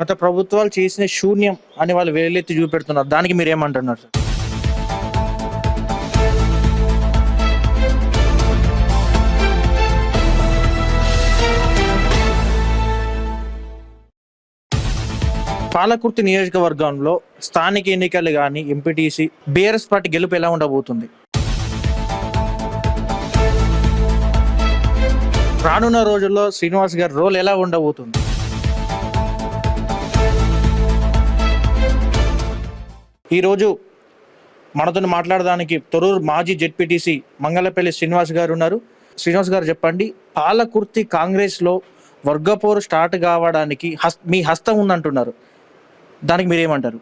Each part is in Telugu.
గత ప్రభుత్వాలు చేసిన శూన్యం అని వాళ్ళు వేలెత్తి చూపెడుతున్నారు. దానికి మీరు ఏమంటున్నారు సార్? పాలకుర్తి నియోజకవర్గంలో స్థానిక ఎన్నికలు కానీ ఎంపీటీసీ బీఆర్ఎస్ పార్టీ గెలుపు ఎలా ఉండబోతుంది? రానున్న రోజుల్లో శ్రీనివాస్ గారి రోల్ ఎలా ఉండబోతుంది? ఈరోజు మనతో మాట్లాడడానికి తొరూరు మాజీ జెడ్పీటీసీ మంగళపల్లి శ్రీనివాస్ గారు ఉన్నారు. శ్రీనివాస్ గారు చెప్పండి పాలకుర్తి కాంగ్రెస్లో వర్గపోరు స్టార్ట్ కావడానికి హస్ మీ హస్తం ఉందంటున్నారు. దానికి మీరేమంటారు?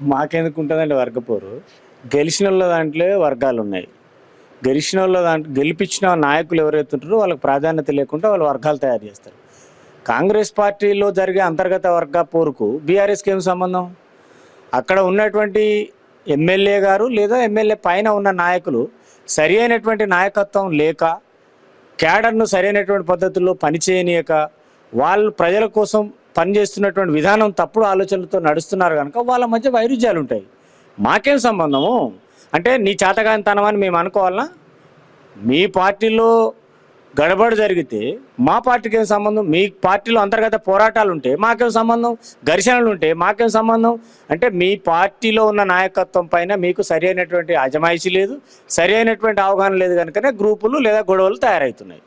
మాకెందుకు ఉంటుందండి వర్గపోరు? గెలిచిన వాళ్ళ దాంట్లో వర్గాలు ఉన్నాయి గెలిచిన వాళ్ళ దాంట్లో గెలిపించిన నాయకులు ఎవరైతే ఉంటారో వాళ్ళకి ప్రాధాన్యత లేకుండా వాళ్ళు వర్గాలు తయారు చేస్తారు. కాంగ్రెస్ పార్టీలో జరిగే అంతర్గత వర్గ పోరుకు బీఆర్ఎస్కి ఏం సంబంధం? అక్కడ ఉన్నటువంటి ఎమ్మెల్యే గారు లేదా ఎమ్మెల్యే పైన ఉన్న నాయకులు సరి అయినటువంటి నాయకత్వం లేక క్యాడర్ను సరైనటువంటి పద్ధతుల్లో పనిచేయనీయక వాళ్ళు ప్రజల కోసం పనిచేస్తున్నటువంటి విధానం తప్పుడు ఆలోచనలతో నడుస్తున్నారు కనుక వాళ్ళ మధ్య వైరుధ్యాలు ఉంటాయి. మాకేం సంబంధము? అంటే నీ చేతగానితనం అని మేము అనుకోవాలనా? మీ పార్టీలో గడబడి జరిగితే మా పార్టీకి ఏం సంబంధం? మీ పార్టీలో అంతర్గత పోరాటాలు ఉంటే మాకేం సంబంధం? ఘర్షణలు ఉంటే మాకేం సంబంధం? అంటే మీ పార్టీలో ఉన్న నాయకత్వం పైన మీకు సరి అయినటువంటి అజమాయిషీ లేదు సరి అయినటువంటి అవగాహన లేదు కనుకనే గ్రూపులు లేదా గొడవలు తయారవుతున్నాయి.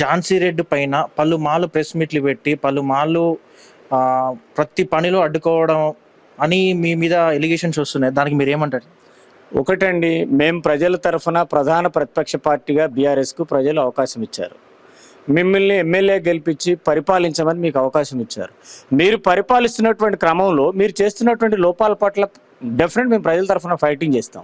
ఝాన్సీ రెడ్డి పైన పలుమార్లు ప్రెస్ మీట్లు పెట్టి పలుమార్లు ప్రతి పనిలో అడ్డుకోవడం అని మీ మీద ఎలిగేషన్స్ వస్తున్నాయి. దానికి మీరు ఏమంటారు ఒకటండి మేము ప్రజల తరఫున ప్రధాన ప్రతిపక్ష పార్టీగా బీఆర్ఎస్కు ప్రజలు అవకాశం ఇచ్చారు. మిమ్మల్ని ఎమ్మెల్యే గెలిపించి పరిపాలించమని మీకు అవకాశం ఇచ్చారు. మీరు పరిపాలిస్తున్నటువంటి క్రమంలో మీరు చేస్తున్నటువంటి లోపాల పట్ల డెఫినెట్ మేము ప్రజల తరఫున ఫైటింగ్ చేస్తాం.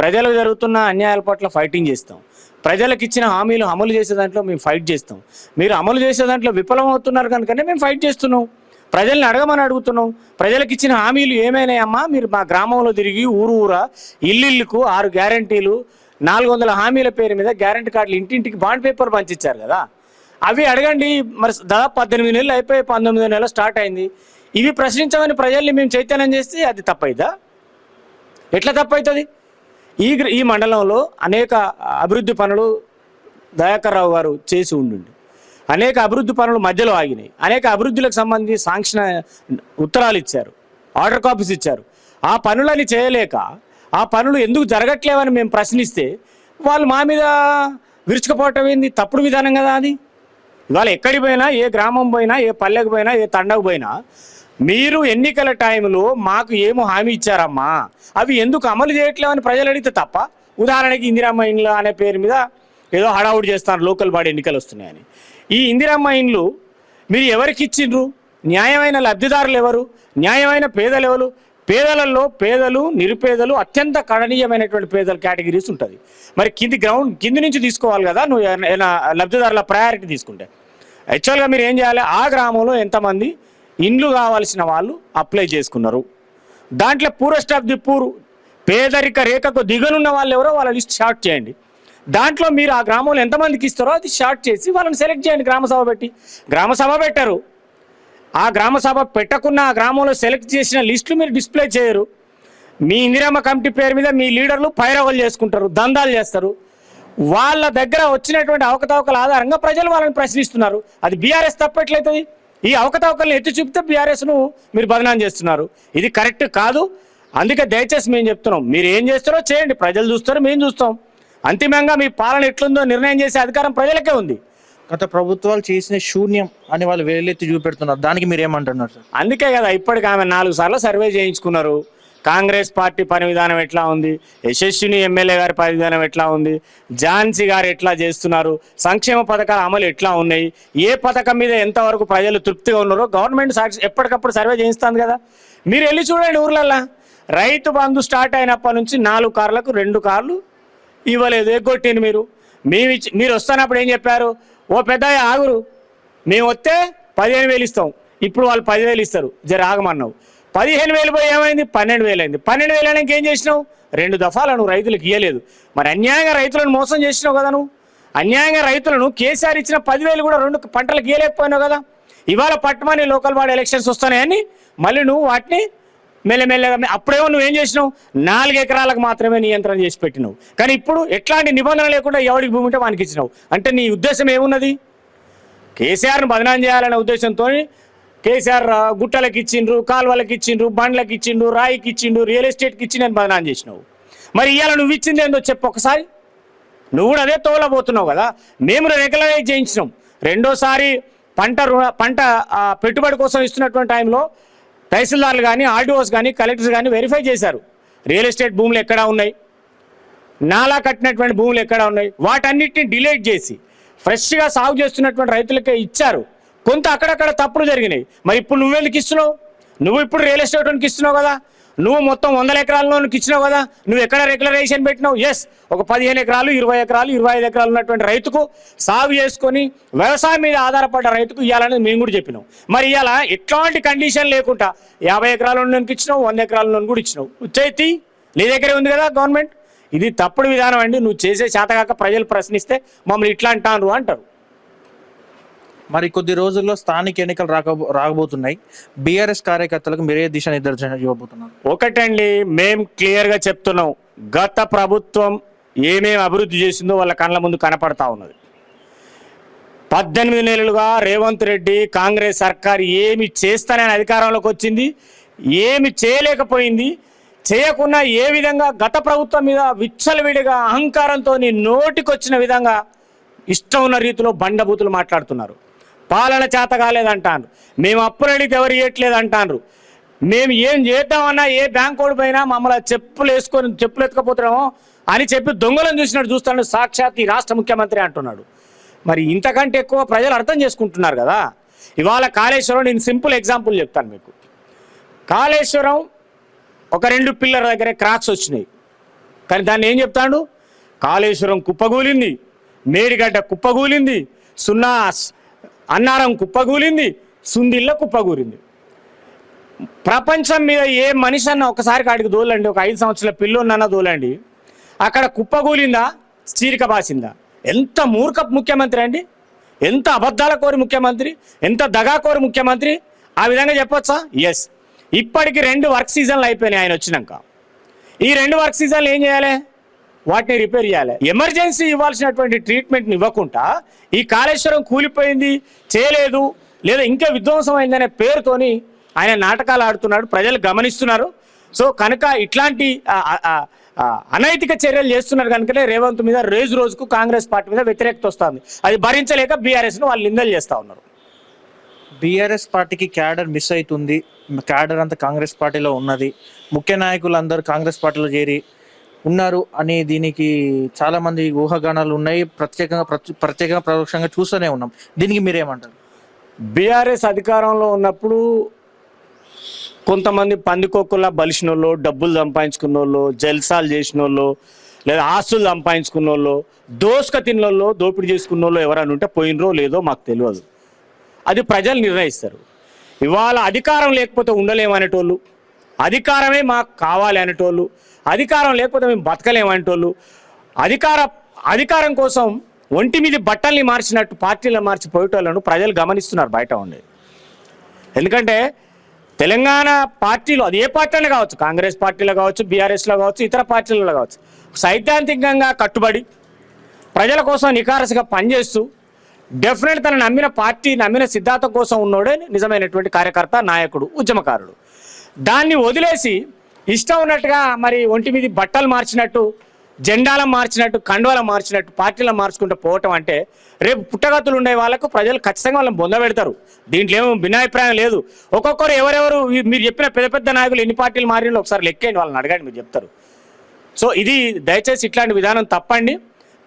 ప్రజలకు జరుగుతున్న అన్యాయాల పట్ల ఫైటింగ్ చేస్తాం. ప్రజలకు ఇచ్చిన హామీలు అమలు చేసే దాంట్లో మేము ఫైట్ చేస్తాం. మీరు అమలు చేసే దాంట్లో విఫలమవుతున్నారు కనుకనే మేము ఫైట్ చేస్తున్నాం. ప్రజల్ని అడగమని అడుగుతున్నాం ప్రజలకు ఇచ్చిన హామీలు ఏమైనాయమ్మా? మీరు మా గ్రామంలో తిరిగి ఊరు ఊరా ఇల్లుకు ఆరు గ్యారంటీలు నాలుగు వందల హామీల పేరు మీద గ్యారంటీ కార్డులు ఇంటింటికి బాండ్ పేపర్ పంచిచ్చారు కదా. అవి అడగండి. మరి దాదాపు పద్దెనిమిది నెలలు అయిపోయి పంతొమ్మిది నెలలు స్టార్ట్ అయింది. ఇవి ప్రశ్నించమని ప్రజల్ని మేము చైతన్యం చేస్తే అది తప్పైదా ఎట్లా తప్పవుతుంది ఈ ఈ మండలంలో అనేక అభివృద్ధి పనులు దయాకర్ రావు గారు చేసి ఉండండి. అనేక అభివృద్ధి పనులు మధ్యలో ఆగినాయి. అనేక అభివృద్ధులకు సంబంధించి సాంక్షన్ ఉత్తరాలు ఇచ్చారు. ఆర్డర్ కాపీస్ ఇచ్చారు. ఆ పనులని చేయలేక ఆ పనులు ఎందుకు జరగట్లేవని మేము ప్రశ్నిస్తే వాళ్ళు మా మీద విరుచుకుపోవటం ఏంది? తప్పుడు విధానం కదా అది. ఇవాళ ఎక్కడికి పోయినా ఏ గ్రామం పోయినా ఏ పల్లెకు పోయినా ఏ తండకు పోయినా మీరు ఎన్నికల టైంలో మాకు ఏమో హామీ ఇచ్చారమ్మా. అవి ఎందుకు అమలు చేయట్లేవని ప్రజలు అడిగితే తప్ప ఉదాహరణకి ఇందిరామ్మ ఇండ్ల అనే పేరు మీద ఏదో హడావుడి చేస్తారు లోకల్ బాడీ ఎన్నికలు వస్తున్నాయని. ఈ ఇందిరమ్మ ఇండ్లు మీరు ఎవరికి ఇచ్చిండ్రు? న్యాయమైన లబ్ధిదారులు ఎవరు? న్యాయమైన పేదలు ఎవరు? పేదలలో పేదలు నిరుపేదలు అత్యంత కణనీయమైనటువంటి పేదల కేటగిరీస్ ఉంటుంది. మరి కింది గ్రౌండ్ కింది నుంచి తీసుకోవాలి కదా? నువ్వు ఏమైనా లబ్ధిదారుల ప్రయారిటీ తీసుకుంటే. యాక్చువల్గా మీరు ఏం చేయాలి? ఆ గ్రామంలో ఎంతమంది ఇండ్లు కావాల్సిన వాళ్ళు అప్లై చేసుకున్నారు. దాంట్లో పూరెస్ట్ ఆఫ్ ది పూర్ పేదరిక రేఖకు దిగనున్న వాళ్ళు ఎవరో వాళ్ళ లిస్ట్ షార్ట్ చేయండి. దాంట్లో మీరు ఆ గ్రామంలో ఎంతమందికి ఇస్తారో అది షార్ట్ చేసి వాళ్ళని సెలెక్ట్ చేయండి గ్రామ సభ పెట్టి. గ్రామ సభ పెట్టారు. ఆ గ్రామ సభ పెట్టకున్న ఆ గ్రామంలో సెలెక్ట్ చేసిన లిస్టులు మీరు డిస్ప్లే చేయరు. మీ ఇందిరమ్మ కమిటీ పేరు మీద మీ లీడర్లు పైరవలు చేసుకుంటారు దందాలు చేస్తారు. వాళ్ళ దగ్గర వచ్చినటువంటి అవకతవకల ఆధారంగా ప్రజలు వాళ్ళని ప్రశ్నిస్తున్నారు. అది బీఆర్ఎస్ తప్పట్లయితుంది ఈ అవకతవకలను ఎత్తి చూపితే బీఆర్ఎస్ను మీరు బదనాం చేస్తున్నారు. ఇది కరెక్ట్ కాదు. అందుకే దయచేసి మేము చెప్తున్నాం. మీరు ఏం చేస్తారో చేయండి. ప్రజలు చూస్తారు మేము చూస్తాం. అంతిమంగా మీ పాలన ఎట్లుందో నిర్ణయం చేసే అధికారం ప్రజలకే ఉంది. గత ప్రభుత్వాలు చేసిన శూన్యం అని వాళ్ళు వేలెత్తి చూపెడుతున్నారు. దానికి మీరు ఏమంటున్నారు సార్? అందుకే కదా ఇప్పటికి ఆమె నాలుగు సార్లు సర్వే చేయించుకున్నారు. కాంగ్రెస్ పార్టీ పని విధానం ఎట్లా ఉంది? యశస్విని ఎమ్మెల్యే గారి పని విధానం ఎట్లా ఉంది? ఝాన్సీ గారు ఎట్లా చేస్తున్నారు? సంక్షేమ పథకాల అమలు ఎట్లా ఉన్నాయి? ఏ పథకం మీద ఎంతవరకు ప్రజలు తృప్తిగా ఉన్నారో గవర్నమెంట్ సాక్షి ఎప్పటికప్పుడు సర్వే చేయిస్తుంది కదా. మీరు వెళ్ళి చూడండి ఊర్లల్లో. రైతు బంధు స్టార్ట్ అయినప్పటి నుంచి నాలుగు కార్లకు రెండు కార్లు ఇవ్వలేదు ఎగ్గొట్టింది మీరు. మేము ఇచ్చి మీరు వస్తున్నప్పుడు ఏం చెప్పారు? ఓ పెద్ద ఆగురు. మేము వస్తే పదిహేను వేలు ఇస్తాం. ఇప్పుడు వాళ్ళు పదివేలు ఇస్తారు. జర ఆగమన్నావు. పదిహేను వేలు పోయి ఏమైంది? పన్నెండు వేలు అయింది. పన్నెండు వేలు అయినాక ఏం చేసినావు? రెండు దఫాలు నువ్వు రైతులకు ఇవ్వలేదు మరి అన్యాయంగా రైతులను మోసం చేసినావు కదా నువ్వు. అన్యాయంగా రైతులను కేసీఆర్ ఇచ్చిన పదివేలు కూడా రెండు పంటలకు ఇవ్వలేకపోయినావు కదా. ఇవాళ పట్టమని లోకల్ బాడీ ఎలక్షన్స్ వస్తున్నాయని మళ్ళీ నువ్వు వాటిని మెల్లమెల్లగా అప్పుడేమో నువ్వేం చేసినావు? నాలుగు ఎకరాలకు మాత్రమే నియంత్రణ చేసి పెట్టినావు. కానీ ఇప్పుడు ఎట్లాంటి నిబంధన లేకుండా ఎవరికి భూమి ఉంటే వానికి ఇచ్చినావు? అంటే నీ ఉద్దేశం ఏమున్నది? కేసీఆర్ను బదనాం చేయాలనే ఉద్దేశంతో కేసీఆర్ గుట్టలకు ఇచ్చిండ్రు కాలువలకు ఇచ్చిండ్రు బండ్లకు ఇచ్చిండ్రు రాయికి ఇచ్చిండ్రు రియల్ ఎస్టేట్కి ఇచ్చి నేను బదనాం చేసినావు. మరి ఇవాళ నువ్వు ఇచ్చింది ఏందో చెప్పు ఒకసారి. నువ్వు కూడా అదే తోలబోతున్నావు కదా. మేము రెగ్యులరైజ్ చేయించినాం. రెండోసారి పంట రుణ పంట పెట్టుబడి కోసం ఇస్తున్నటువంటి టైంలో తహసీల్దార్లు కానీ ఆర్డీఓస్ కానీ కలెక్టర్స్ కానీ వెరిఫై చేశారు. రియల్ ఎస్టేట్ భూములు ఎక్కడ ఉన్నాయి? నాలా కట్టినటువంటి భూములు ఎక్కడ ఉన్నాయి? వాటన్నిటిని డిలేట్ చేసి ఫ్రెష్గా సాగు చేస్తున్నటువంటి రైతులకే ఇచ్చారు. కొంత అక్కడక్కడ తప్పులు జరిగినాయి. మరి ఇప్పుడు నువ్వెందుకు ఇస్తున్నావు? నువ్వు ఇప్పుడు రియల్ ఎస్టేట్ వానికి ఇస్తున్నావు కదా? నువ్వు మొత్తం వందల ఎకరాలలోనికి ఇచ్చినావు కదా నువ్వు ఎక్కడ రెగ్యులరైజేషన్ పెట్టినావు? ఎస్ ఒక పదిహేను ఎకరాలు ఇరవై ఎకరాలు ఇరవై ఐదు ఎకరాలు ఉన్నటువంటి రైతుకు సాగు చేసుకొని వ్యవసాయం మీద ఆధారపడ్డ రైతుకు ఇవ్వాలని మేము కూడా చెప్పినాం. మరి ఇవాళ ఎట్లాంటి కండిషన్ లేకుండా యాభై ఎకరాల నుండి ఇచ్చినావు? వంద ఎకరాల నుండి కూడా ఇచ్చినావు. చేతి నీ దగ్గరే ఉంది కదా గవర్నమెంట్ ఇది తప్పుడు విధానం అండి. నువ్వు చేసే చేతగాక ప్రజలు ప్రశ్నిస్తే మమ్మల్ని ఇట్లా అంటారు అంటారు. మరి కొద్ది రోజుల్లో స్థానిక ఎన్నికలు రాక రాకబోతున్నాయి బీఆర్ఎస్ కార్యకర్తలకు మీరే దిశ నిర్దేశన ఇవ్వబోతున్నారు. ఒకటండి మేం క్లియర్గా చెప్తున్నాం. గత ప్రభుత్వం ఏమేమి అభివృద్ధి చేసిందో వాళ్ళ కళ్ళ ముందు కనపడతా ఉన్నది. పద్దెనిమిది నెలలుగా రేవంత్ రెడ్డి కాంగ్రెస్ సర్కార్ ఏమి చేస్తానని అధికారంలోకి వచ్చింది ఏమి చేయలేకపోయింది చేయకుండా ఏ విధంగా గత ప్రభుత్వం మీద విచ్చలవిడిగా అహంకారంతో నోటికొచ్చిన విధంగా ఇష్టం ఉన్న రీతిలో బండబూతులు మాట్లాడుతున్నారు. పాలన చేత కాలేదంటాను మేము అప్పులు అడిగితే ఎవరు ఇవ్వట్లేదు అంటారు మేము ఏం చేద్దామన్నా ఏ బ్యాంక్ పైన మమ్మల్ని చెప్పులు వేసుకొని చెప్పులు ఎత్తుకపోతున్నామో అని చెప్పి దొంగలను చూసినట్టు చూస్తాడు సాక్షాత్ ఈ రాష్ట్ర ముఖ్యమంత్రి అంటున్నాడు. మరి ఇంతకంటే ఎక్కువ ప్రజలు అర్థం చేసుకుంటున్నారు కదా. ఇవాళ కాళేశ్వరం నేను సింపుల్ ఎగ్జాంపుల్ చెప్తాను మీకు. కాళేశ్వరం ఒక రెండు పిల్లల దగ్గర క్రాక్స్ వచ్చినాయి. కానీ దాన్ని ఏం చెప్తాడు? కాళేశ్వరం కుప్పగూలింది. మేడిగడ్డ కుప్పగూలింది. సున్నా అన్నారం కుప్పగూలింది సుందిళ్ళ కుప్పగూరింది ప్రపంచం మీద ఏ మనిషి అన్న ఒకసారి కాడికి దోలండి ఒక ఐదు సంవత్సరాల పిల్లోన్నన్నా దోలండి. అక్కడ కుప్పగూలిందా చీరిక బాసిందా? ఎంత మూర్ఖ ముఖ్యమంత్రి అండి? ఎంత అబద్ధాల కోరి ముఖ్యమంత్రి? ఎంత దగా కోరి ముఖ్యమంత్రి? ఆ విధంగా చెప్పొచ్చా? ఎస్ ఇప్పటికి రెండు వర్క్ సీజన్లు అయిపోయినాయి ఆయన వచ్చినాక. ఈ రెండు వర్క్ సీజన్లు ఏం చేయాలి? వాటిని రిపేర్ చేయాలి. ఎమర్జెన్సీ ఇవ్వాల్సినటువంటి ట్రీట్మెంట్ని ఇవ్వకుండా ఈ కాళేశ్వరం కూలిపోయింది చేయలేదు లేదా ఇంకా విధ్వంసం అయిందనే పేరుతోని ఆయన నాటకాలు ఆడుతున్నాడు ప్రజలు గమనిస్తున్నారు. సో కనుక ఇట్లాంటి అనైతిక చర్యలు చేస్తున్నారు కనుకనే రేవంత్ మీద రోజు రోజుకు కాంగ్రెస్ పార్టీ మీద వ్యతిరేకత వస్తుంది. అది భరించలేక బీఆర్ఎస్ను వాళ్ళు నిందలు చేస్తూ ఉన్నారు. బీఆర్ఎస్ పార్టీకి క్యాడర్ మిస్ అవుతుంది క్యాడర్ అంతా కాంగ్రెస్ పార్టీలో ఉన్నది. ముఖ్య నాయకులు అందరూ కాంగ్రెస్ పార్టీలో చేరి ఉన్నారు అని దీనికి చాలా మంది ఊహాగానాలు ఉన్నాయి. ప్రత్యేకంగా ప్రత్యేకంగా పరోక్షంగా చూస్తూనే ఉన్నాం. దీనికి మీరేమంటారు? బీఆర్ఎస్ అధికారంలో ఉన్నప్పుడు కొంతమంది పందికొక్కులా బలిసిన వాళ్ళు డబ్బులు సంపాదించుకున్న వాళ్ళు జల్సాలు చేసిన వాళ్ళు లేదా ఆస్తులు సంపాదించుకున్న వాళ్ళు దోసుక తిన్న దోపిడీ చేసుకున్న వాళ్ళు ఎవరైనా ఉంటే పోయినరో లేదో మాకు తెలియదు. అది ప్రజలు నిర్ణయిస్తారు. ఇవాళ అధికారం లేకపోతే ఉండలేమనేటోళ్ళు అధికారమే మాకు కావాలి అనేటోళ్ళు అధికారం లేకపోతే మేము బతకలేమంటోళ్ళు అధికార అధికారం కోసం ఒంటి మీద బట్టల్ని మార్చినట్టు పార్టీలను మార్చి పోయేటోళ్ళను ప్రజలు గమనిస్తున్నారు బయట ఉండే. ఎందుకంటే తెలంగాణ పార్టీలో అది ఏ పార్టీలో కావచ్చు? కాంగ్రెస్ పార్టీలో కావచ్చు బీఆర్ఎస్లో కావచ్చు ఇతర పార్టీలలో కావచ్చు. సైద్ధాంతికంగా కట్టుబడి ప్రజల కోసం నికారసుగా పనిచేస్తూ డెఫినెట్ తన నమ్మిన పార్టీ నమ్మిన సిద్ధాంతం కోసం ఉన్నోడే నిజమైనటువంటి కార్యకర్త నాయకుడు ఉద్యమకారుడు. దాన్ని వదిలేసి ఇష్టం ఉన్నట్టుగా మరి ఒంటి మీద బట్టలు మార్చినట్టు జెండాలను మార్చినట్టు కండువాలను మార్చినట్టు పార్టీలను మార్చుకుంటూ పోవటం అంటే రేపు పుట్టగతులు ఉండే వాళ్ళకు ప్రజలు ఖచ్చితంగా వాళ్ళని బొందబెడతారు దీంట్లో ఏమో భిన్నాభిప్రాయం లేదు. ఒక్కొక్కరు ఎవరెవరు మీరు చెప్పిన పెద్ద పెద్ద నాయకులు ఎన్ని పార్టీలు మారినో ఒకసారి లెక్కేయండి వాళ్ళని అడగండి మీరు చెప్తారు. సో ఇది దయచేసి ఇట్లాంటి విధానం తప్పండి.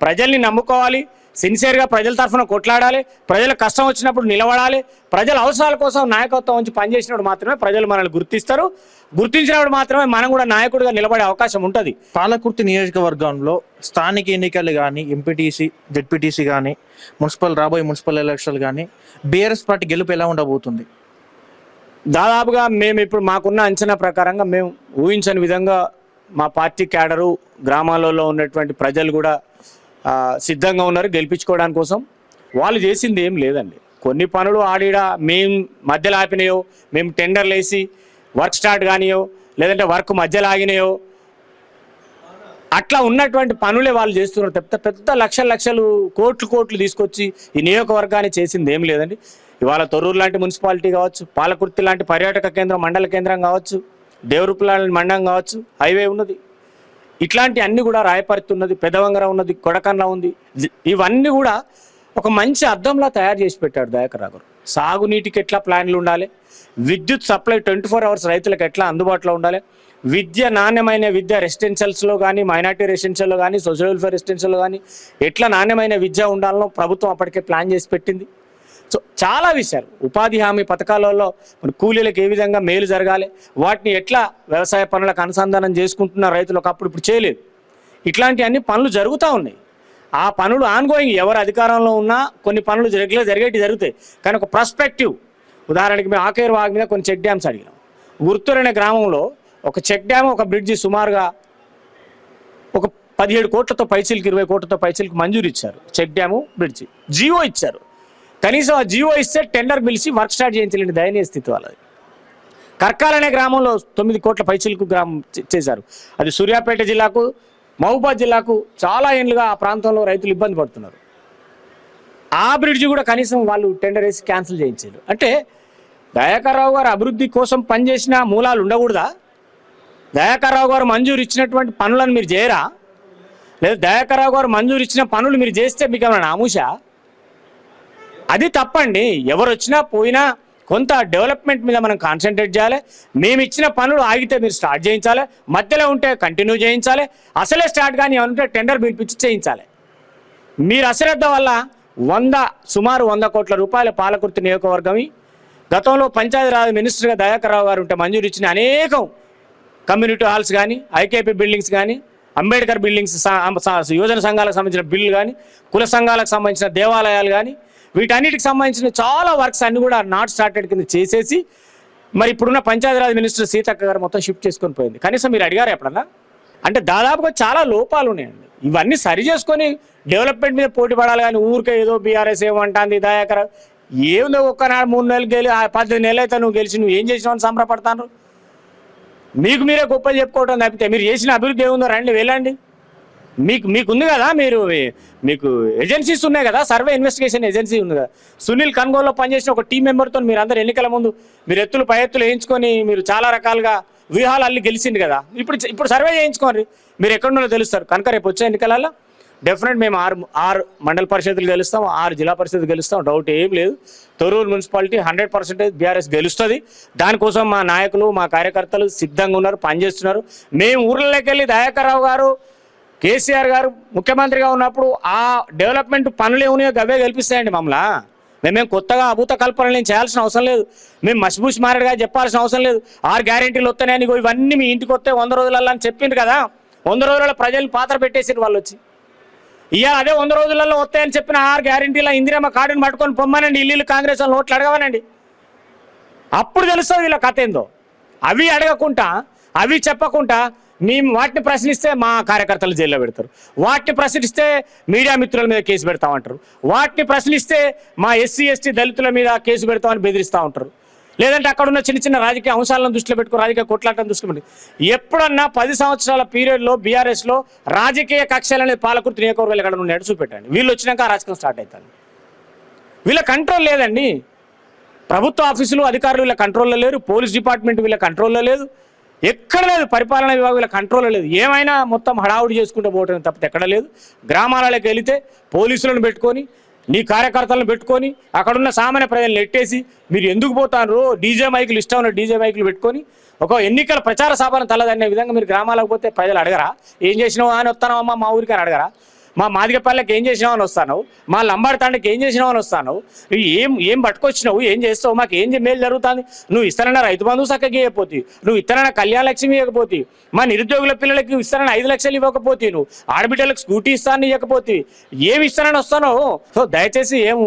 ప్రజల్ని నమ్ముకోవాలి. సిన్సియర్గా ప్రజల తరఫున కొట్లాడాలి. ప్రజల కష్టం వచ్చినప్పుడు నిలబడాలి. ప్రజల అవసరాల కోసం నాయకత్వం ఉంచి పనిచేసినప్పుడు మాత్రమే ప్రజలు మనల్ని గుర్తిస్తారు. గుర్తించినప్పుడు మాత్రమే మనం కూడా నాయకుడిగా నిలబడే అవకాశం ఉంటుంది. పాలకుర్తి నియోజకవర్గంలో స్థానిక ఎన్నికలు కానీ ఎంపీటీసీ జెడ్పీటీసీ కానీ మున్సిపల్ రాబోయే మున్సిపల్ ఎలక్షన్లు కానీ బీఆర్ఎస్ పార్టీ గెలుపు ఎలా ఉండబోతుంది? దాదాపుగా మేము ఇప్పుడు మాకున్న అంచనా ప్రకారంగా మేము ఊహించని విధంగా మా పార్టీ క్యాడరు గ్రామాలలో ఉన్నటువంటి ప్రజలు కూడా సిద్ధంగా ఉన్నారు గెలిపించుకోవడానికి కోసం. వాళ్ళు చేసింది ఏం లేదండి. కొన్ని పనులు ఆడిడ మేము మధ్యలో ఆపినాయో మేము టెండర్లు వేసి వర్క్ స్టార్ట్ కానియో లేదంటే వర్క్ మధ్యలో ఆగినాయో అట్లా ఉన్నటువంటి పనులే వాళ్ళు చేస్తున్నారు. పెద్ద పెద్ద లక్షల లక్షలు కోట్లు కోట్లు తీసుకొచ్చి ఈ నియోజకవర్గాన్ని చేసింది ఏం లేదండి. ఇవాళ తొర్రూరు లాంటి మున్సిపాలిటీ కావచ్చు పాలకుర్తి లాంటి పర్యాటక కేంద్రం మండల కేంద్రం కావచ్చు దేవరూపు లాంటి మండలం కావచ్చు హైవే ఉన్నది. ఇట్లాంటి అన్ని కూడా రాయపర్తి ఉన్నది పెదవంగర ఉన్నది కొడకన్న ఉంది. ఇవన్నీ కూడా ఒక మంచి అద్దంలా తయారు చేసి పెట్టాడు దయాకర్ రావు సాగునీటికి ఎట్లా ప్లాన్లు ఉండాలి? విద్యుత్ సప్లై ట్వంటీ ఫోర్ అవర్స్ రైతులకు ఎట్లా అందుబాటులో ఉండాలి? విద్య నాణ్యమైన విద్య రెసిడెన్షియల్స్లో కానీ మైనార్టీ రెసిడెన్షియల్లో కానీ సోషల్ వెల్ఫేర్ రెసిడెన్షియల్లో కానీ ఎట్లా నాణ్యమైన విద్య ఉండాలనో ప్రభుత్వం అప్పటికే ప్లాన్ చేసి పెట్టింది. సో చాలా విషయాలు. ఉపాధి హామీ పథకాలలో మన కూలీలకు ఏ విధంగా మేలు జరగాలి వాటిని ఎట్లా వ్యవసాయ పనులకు అనుసంధానం చేసుకుంటున్న రైతులు ఒకప్పుడు ఇప్పుడు చేయలేదు. ఇట్లాంటి అన్ని పనులు జరుగుతూ ఉన్నాయి. ఆ పనులు ఆన్గోయింగ్ ఎవరు అధికారంలో ఉన్నా కొన్ని పనులు రెగ్యులర్ జరిగేటి జరుగుతాయి. కానీ ఒక ప్రస్పెక్టివ్ ఉదాహరణకి మేము ఆకేరు వాగ్ మీద కొన్ని చెక్ డ్యామ్స్ అడిగినాం. గుర్తూరు అనే గ్రామంలో ఒక చెక్ డ్యామ్ ఒక బ్రిడ్జి సుమారుగా ఒక పదిహేడు కోట్లతో పైచీలకి ఇరవై కోట్లతో పైచీలకి మంజూరు ఇచ్చారు. Check dam bridge. జియో ఇచ్చారు. కనీసం ఆ జియో ఇస్తే టెండర్ పిలిచి వర్క్ స్టార్ట్ చేయించలేని దయనీయ స్థితి వాళ్ళది. కర్కాల్ అనే గ్రామంలో తొమ్మిది కోట్ల పైచిలకు గ్రామం చేశారు. అది సూర్యాపేట జిల్లాకు మహబూబాద్ జిల్లాకు చాలా ఏళ్ళుగా ఆ ప్రాంతంలో రైతులు ఇబ్బంది పడుతున్నారు. ఆ బ్రిడ్జి కూడా కనీసం వాళ్ళు టెండర్ వేసి క్యాన్సిల్ చేయించారు. అంటే దయాకర్రావు గారు అభివృద్ధి కోసం పనిచేసిన మూలాలు ఉండకూడదా? దయాకర్రావు గారు మంజూరు ఇచ్చినటువంటి పనులను మీరు చేయరా? లేదా దయాకర్రావు గారు మంజూరు ఇచ్చిన పనులు మీరు చేస్తే మీకు ఏమైనా ఆముషా అది తప్పండి. ఎవరు వచ్చినా పోయినా కొంత డెవలప్మెంట్ మీద మనం కాన్సన్ట్రేట్ చేయాలి. మేము ఇచ్చిన పనులు ఆగితే మీరు స్టార్ట్ చేయించాలి. మధ్యలో ఉంటే కంటిన్యూ చేయించాలి. అసలే స్టార్ట్ కానీ ఏమంటే టెండర్ పిలిపించి చేయించాలి. మీరు అశ్రద్ధ వల్ల వంద సుమారు వంద కోట్ల రూపాయల పాలకుర్తి నియోజకవర్గం గతంలో పంచాయతీరాజ్ మినిస్టర్గా దయాకర్రావు గారు ఉంటే మంజూరు ఇచ్చిన అనేకం కమ్యూనిటీ హాల్స్ కానీ ఐకేపీ బిల్డింగ్స్ కానీ అంబేద్కర్ బిల్డింగ్స్ యోజన యువజన సంఘాలకు సంబంధించిన బిల్లు కానీ కుల సంఘాలకు సంబంధించిన దేవాలయాలు కానీ వీటన్నిటికి సంబంధించిన చాలా వర్క్స్ అన్ని కూడా నాట్ స్టార్టెడ్ కింద చేసేసి మరి ఇప్పుడున్న పంచాయతీరాజ్ మినిస్టర్ సీతక్క గారు మొత్తం షిఫ్ట్ చేసుకొని పోయింది. కనీసం మీరు అడిగారు ఎప్పుడన్నా? అంటే దాదాపుగా చాలా లోపాలు ఉన్నాయండి. ఇవన్నీ సరి చేసుకొని డెవలప్మెంట్ మీద పోటీ పడాలి కానీ ఊరికే ఏదో బీఆర్ఎస్ ఏమంటుంది దయాకర? ఏదో ఒక్కనాడు మూడు నెలలు గెలి పద్దెనిమిది నెలలు అయితే నువ్వు గెలిచి నువ్వు ఏం చేసినావు అని సంబరపడతాను మీకు మీరే గొప్పలు చెప్పుకోవటం తప్పితే మీరు చేసిన అభివృద్ధి ఏముందో రండి వెళ్ళండి. మీకు మీకు ఉంది కదా మీరు మీకు ఏజెన్సీస్ ఉన్నాయి కదా సర్వే ఇన్వెస్టిగేషన్ ఏజెన్సీ ఉంది కదా. సునీల్ కన్గోల్లో పనిచేసిన ఒక టీం మెంబర్తో మీరు అందరు ఎన్నికల ముందు మీరు ఎత్తులు పై ఎత్తులు వేయించుకొని మీరు చాలా రకాలుగా వ్యూహాలు అల్లి గెలిచింది కదా. ఇప్పుడు ఇప్పుడు సర్వే చేయించుకోండి. మీరు ఎక్కడున్నో తెలుస్తారు. కనుక రేపు వచ్చే ఎన్నికలలో డెఫినెట్ మేము ఆరు ఆరు మండల పరిషత్తులు గెలుస్తాం ఆరు జిల్లా పరిషత్లు గెలుస్తాం. డౌట్ ఏం లేదు. Thorrur municipality hundred percentage BRS గెలుస్తుంది. దానికోసం మా నాయకులు మా కార్యకర్తలు సిద్ధంగా ఉన్నారు పనిచేస్తున్నారు. మేము ఊర్లలోకి వెళ్ళి దయాకర్రావు గారు కేసీఆర్ గారు ముఖ్యమంత్రిగా ఉన్నప్పుడు ఆ డెవలప్మెంట్ పనులు ఏమున్నాయో గవే గెలిపిస్తాయండి మమ్మల్ని. మేమేం కొత్తగా అభూత కల్పనలు నేను చేయాల్సిన అవసరం లేదు. మేము మసిబూసి మారడుగా చెప్పాల్సిన అవసరం లేదు. ఆరు గ్యారెంటీలు వస్తాయని ఇవన్నీ మీ ఇంటికి వస్తే వంద రోజులలో అని చెప్పింది కదా. వంద రోజులలో ప్రజల్ని పాత్ర పెట్టేసారు వాళ్ళు వచ్చి. ఇవాళ అదే వంద రోజులలో వస్తాయని చెప్పిన ఆరు గ్యారెంటీల ఇందిరమ్మ కార్డుని పట్టుకొని పొమ్మనండి ఇల్లు కాంగ్రెస్ వాళ్ళు ఓట్లు అడగవనండి అప్పుడు తెలుస్తుంది వీళ్ళ కథ ఏందో. అవి అడగకుండా అవి చెప్పకుండా మేము వాటిని ప్రశ్నిస్తే మా కార్యకర్తలు జైల్లో పెడతారు. వాటిని ప్రశ్నిస్తే మీడియా మిత్రుల మీద కేసు పెడతామంటారు. వాటిని ప్రశ్నిస్తే మా ఎస్సీ ఎస్టీ దళితుల మీద కేసు పెడతామని బెదిరిస్తూ ఉంటారు. లేదంటే అక్కడ ఉన్న చిన్న చిన్న రాజకీయ అంశాలను దృష్టిలో పెట్టుకుని రాజకీయ కొట్లాటం దృష్టిలో ఎప్పుడన్నా పది సంవత్సరాల పీరియడ్లో బీఆర్ఎస్లో రాజకీయ కక్షలనే పాలకుర్తి నియోజకవర్గాలు ఎక్కడ ఉన్నాయో చూపెట్టండి. వీళ్ళు వచ్చినాక రాజకీయం స్టార్ట్ అవుతాను వీళ్ళ కంట్రోల్ లేదండి. ప్రభుత్వ ఆఫీసులు అధికారులు వీళ్ళ కంట్రోల్లో లేరు పోలీస్ డిపార్ట్మెంట్ వీళ్ళ కంట్రోల్లో లేదు. ఎక్కడ లేదు. పరిపాలనా విభాగాల కంట్రోల్ కంట్రోల్లో లేదు. ఏమైనా మొత్తం హడావుడి చేసుకుంటూ పోవటం తప్పితే ఎక్కడ లేదు. గ్రామాలకు వెళితే పోలీసులను పెట్టుకొని నీ కార్యకర్తలను పెట్టుకొని అక్కడున్న సామాన్య ప్రజలను నెట్టేసి మీరు ఎందుకు పోతారు? డీజే మైకులు ఇష్టం ఉన్న డీజే మైకులు పెట్టుకొని ఒక ఎన్నికల ప్రచార సభను తలదనే విధంగా మీరు గ్రామాలకు పోతే ప్రజలు అడగరా? ఏం చేసినావు? అని వస్తానమ్మా మా ఊరికి అని అడగరా? మా మాదిగపల్లెకి ఏం చేసినావు అని వస్తాను మా లంబాడి తండ్రికి ఏం చేసినావు అని వస్తాను ఏం ఏం పట్టుకొచ్చినావు? ఏం చేస్తావు? మాకు ఏం మేలు జరుగుతుంది? నువ్వు ఇస్తానన్న రైతు బంధువు చక్కగా ఇవ్వకపోతే నువ్వు ఇస్తానన్న కళ్యాణ లక్ష్మి ఇవ్వకపోతే మా నిరుద్యోగుల పిల్లలకి ఇస్తానన్న ఐదు లక్షలు ఇవ్వకపోతే నువ్వు ఆడబిడ్డలకు స్కూటీ ఇస్తానని ఇవ్వకపోతే ఏమి ఇస్తానని వస్తానో? సో దయచేసి ఏం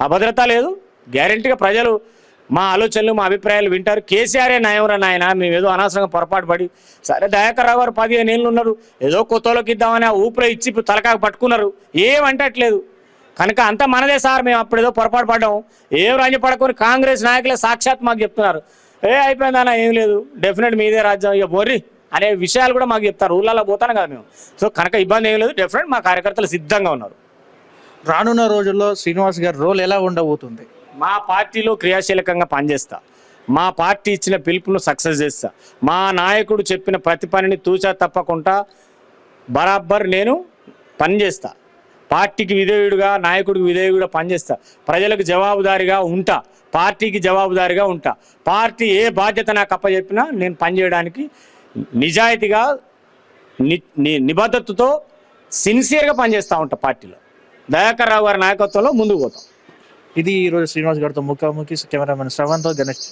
అభద్రత లేదు? గ్యారెంటీగా ప్రజలు మా ఆలోచనలు మా అభిప్రాయాలు వింటారు. కేసీఆరే నయంరా నాయన మేము ఏదో అనవసరంగా పొరపాటు పడి సరే దయాకర్ రావు గారు పదిహేను ఏళ్ళు ఉన్నారు ఏదో కొత్తలోకి ఇద్దామని ఆ ఊపిరి ఇచ్చి ఇప్పుడు తలకాకు పట్టుకున్నారు ఏమంటట్లేదు కనుక అంత మనదే సార్ మేము అప్పుడు ఏదో పొరపాటు పడ్డాం. ఏం రంజ పడకొని కాంగ్రెస్ నాయకులే సాక్షాత్ మాకు చెప్తున్నారు. ఏ అయిపోయిందన్న ఏం లేదు. డెఫినెట్ మీదే రాజ్యం. ఇక బోర్రి అనే విషయాలు కూడా మాకు చెప్తారు. ఊళ్ళలో పోతాను కదా మేము. సో కనుక ఇబ్బంది ఏం లేదు. డెఫినెట్ మా కార్యకర్తలు సిద్ధంగా ఉన్నారు. రానున్న రోజుల్లో శ్రీనివాస్ గారి రోల్ ఎలా ఉండబోతుంది? మా పార్టీలో క్రియాశీలకంగా పనిచేస్తా. మా పార్టీ ఇచ్చిన పిలుపును సక్సెస్ చేస్తా. మా నాయకుడు చెప్పిన ప్రతి పనిని తూచా తప్పకుండా బరాబర్ నేను పనిచేస్తా. పార్టీకి విధేయుడుగా నాయకుడికి విధేయుడుగా పనిచేస్తా. ప్రజలకు జవాబుదారిగా ఉంటా. పార్టీకి జవాబుదారిగా ఉంటా. పార్టీ ఏ బాధ్యత నాకు అప్పచెప్పినా నేను పనిచేయడానికి నిజాయితీగా ని నిబద్ధతతో సిన్సియర్గా పనిచేస్తూ ఉంటా పార్టీలో. దయాకర్ రావు గారి నాయకత్వంలో ముందుకు పోతాం. ఇది ఈ రోజు శ్రీనివాస్ గారితో ముఖాముఖి కెమెరామెన్ శ్రవణ్తో గణేష్